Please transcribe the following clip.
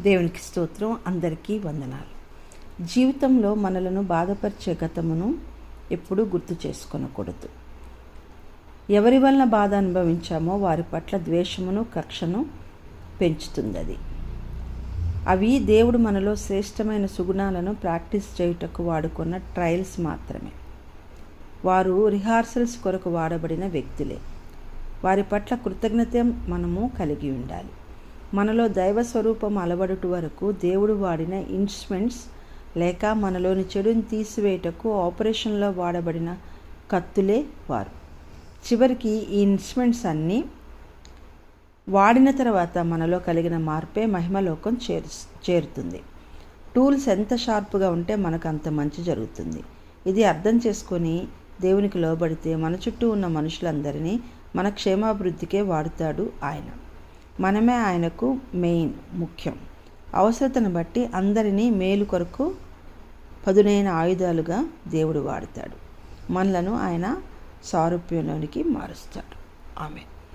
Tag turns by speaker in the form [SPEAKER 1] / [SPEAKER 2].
[SPEAKER 1] దేవునికి స్తోత్రం అందరికీ వందనాలు. జీవితంలో మనలను బాధపరిచే గతమును ఎప్పుడూ గుర్తు చేసుకొనకూడదు. ఎవరి వలన బాధ అనుభవించామో వారి పట్ల ద్వేషమును కక్షను పెంచుతుంది అది అవి దేవుడు మనలో శ్రేష్టమైన సుగుణాలను ప్రాక్టీస్ చేయుటకు వాడుకున్న ట్రయల్స్ మాత్రమే. వారు రిహార్సల్స్ కొరకు వాడబడిన వ్యక్తులే. వారి పట్ల కృతజ్ఞత మనము కలిగి ఉండాలి. మనలో దైవ స్వరూపం అలవడుట వరకు దేవుడు వాడిన ఇన్స్ట్రుమెంట్స్ లేక మనలోని చెడుని తీసివేయటకు ఆపరేషన్లో వాడబడిన కత్తులే వారు. చివరికి ఈ ఇన్స్ట్రుమెంట్స్ అన్నీ వాడిన తర్వాత మనలో కలిగిన మార్పే మహిమలోకం చేరు చేరుతుంది. టూల్స్ ఎంత షార్ప్గా ఉంటే మనకు అంత మంచి జరుగుతుంది. ఇది అర్థం చేసుకొని దేవునికి లోబడితే మన చుట్టూ ఉన్న మనుషులందరినీ మన క్షేమాభివృద్ధికే వాడుతాడు ఆయన. మనమే ఆయనకు మెయిన్ ముఖ్యం. అవసరతను బట్టి అందరినీ మేలు కొరకు పదునైన ఆయుధాలుగా దేవుడు వాడతాడు. మనలను ఆయన సారూప్యంలోనికి మారుస్తాడు. ఆమె